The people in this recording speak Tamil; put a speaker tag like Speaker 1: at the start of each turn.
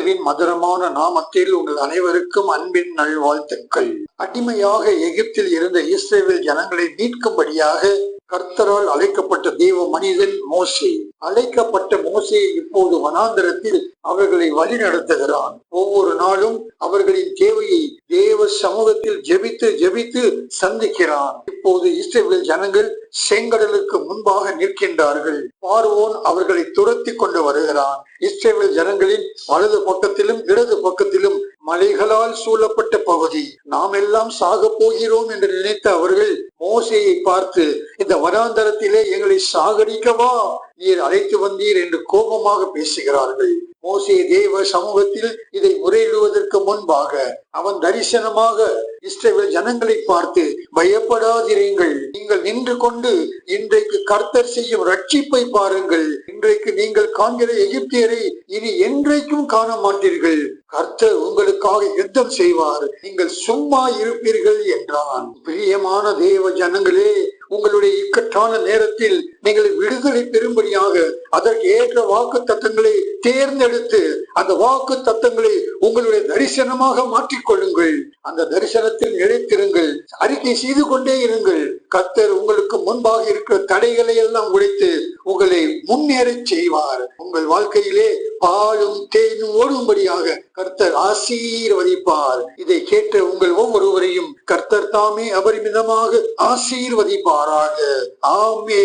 Speaker 1: மதுரமான நாமத்தில் உங்கள் அனைவருக்கும் அன்பின் நல்வாழ்த்துக்கள். அடிமையாக எகிப்தில் இருந்த இஸ்ரேல் ஜனங்களை மீட்கும்படியாக கர்த்தரால் அழைக்கப்பட்ட தெய்வ மனிதன் மோசே. அழைக்கப்பட்ட மோசே இப்போது வனாந்திரத்தில் அவர்களை வழி நடத்துகிறான். ஒவ்வொரு நாளும் அவர்களின் தேவையை தேவ சமூகத்தில் ஜெபித்து ஜெபித்து சந்திக்கிறான். இப்போது இஸ்ரேல் ஜனங்கள் செங்கடலுக்கு முன்பாக நிற்கின்றார்கள். பார்வோன் அவர்களை துரத்தி கொண்டு வருகிறான். இஸ்ரேல் ஜனங்களின் வலது பக்கத்திலும் இடது பக்கத்திலும் மலைகளால் சூழப்பட்ட பகுதி. நாம் எல்லாம் சாக போகிறோம் என்று நினைத்த அவர்கள் மோசையை பார்த்து இந்த வனாந்தரத்திலே எங்களை சாகடிக்கவா? நீர் அழைத்து வந்தீர் என்று கோபமாக பேசுகிறார்கள். மோசே தேவ சமூகத்தில் இதை முறையிடுவதற்கு முன்பாக அவன் தரிசனமாக இஸ்ரேல் ஜனங்களை பார்த்து பயப்படாதிருங்கள். நீங்கள் நின்று கொண்டு இன்றைக்கு கர்த்தர் செய்யும் ரட்சிப்பை பாருங்கள். இன்றைக்கு நீங்கள் காண்கிற எகிப்தியரை இனி என்றைக்கும் காண மாட்டீர்கள் கர்த்தர் உங்களுக்காக யுத்தம் செய்வார். நீங்கள் சும்மா இருப்பீர்கள் என்றான். பிரியமான தேவ ஜனங்களே உங்களுடைய இக்கட்டான நேரத்தில் நீங்கள் விடுதலை பெறும்படியாக அதற்கு ஏற்ற வாக்கு தத்தங்களை தேர்ந்தெடுத்து அந்த வாக்கு தத்தங்களை உங்களுடைய தரிசனமாக மாற்றிக்கொள்ளுங்கள். அந்த தரிசனத்தில் நிலைத்திருங்கள். அறிக்கை செய்து கொண்டே இருங்கள். கர்த்தர் உங்களுக்கு முன்பாக இருக்கிற தடைகளை எல்லாம் உடைத்து உங்களை முன்னேறச் செய்வார். உங்கள் வாழ்க்கையிலே பாலும் தேனும் ஓடும்படியாக கர்த்தர் ஆசீர்வதிப்பார். இதை கேட்ட உங்கள் ஒவ்வொருவரையும் தாமே அபரிமிதமாக ஆசீர்வதிப்பாராக. ஆமே